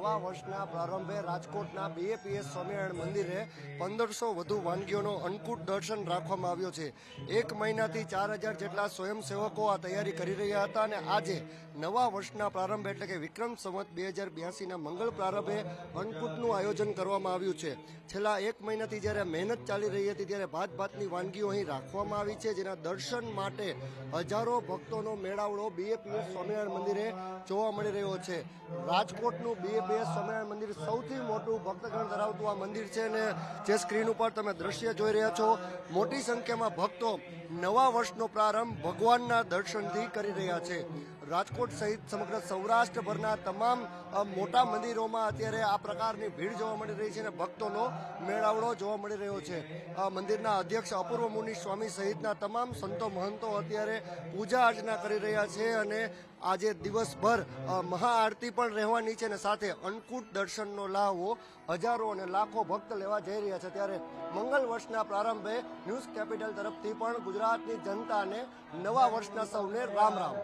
નવા વર્ષના પ્રારંભે રાજકોટના બીએપીએસ સ્વામિનારાયણ મંદિરે પંદરસો વધુ વાનગીઓનો અન્નકૂટ દર્શન રાખવામાં આવ્યો છે. એક મહિનાથી ચાર હજાર જેટલા સ્વયંસેવકો આ તૈયારી કરી રહ્યા હતા અને આજે નવા વર્ષના પ્રારંભે એટલે કે વિક્રમ સંવત બે હજાર બ્યાસીના મંગળ પ્રારંભે અન્નકૂટનું આયોજન કરવામાં આવ્યું છે. છેલ્લા એક મહિનાથી જ્યારે મહેનત ચાલી રહી હતી ત્યારે ભાત ભાતની વાનગીઓ અહીં રાખવામાં આવી છે, જેના દર્શન માટે હજારો ભક્તોનો મેળાવડો બીએપીએસ સ્વામિનારાયણ મંદિરે જોવા મળી રહ્યો છે. રાજકોટનું બીએપીએસ સ્વામિનારાયણ મંદિર સૌથી મોટું ભક્તગણ ધરાવતું આ મંદિર છે અને જે સ્ક્રીન ઉપર તમે દ્રશ્ય જોઈ રહ્યા છો. મોટી સંખ્યામાં ભક્તો નવા વર્ષનો પ્રારંભ ભગવાનના દર્શનથી કરી રહ્યા છે. રાજકોટ સહિત સમગ્ર સૌરાષ્ટ્રભરના તમામ મોટા મંદિરોમાં અત્યારે આ પ્રકારની ભીડ જોવા મળી રહી છે અને ભક્તોનો મેળાવડો જોવા મળી રહ્યો છે. મંદિરના અધ્યક્ષ અપૂર્વ મુનિ સ્વામી સહિતના તમામ સંતો, મહંતો અત્યારે પૂજા અર્ચના કરી રહ્યા છે અને આજે દિવસભર મહાઆરતી પણ રહેવાની છે અને સાથે અન્નકૂટ દર્શનનો લાહવો હજારો અને લાખો ભક્ત લેવા જઈ રહ્યા છે. ત્યારે મંગલ વર્ષના પ્રારંભે ન્યૂઝ કેપિટલ તરફથી પણ ગુજરાતની જનતાને નવા વર્ષના સૌને રામ રામ.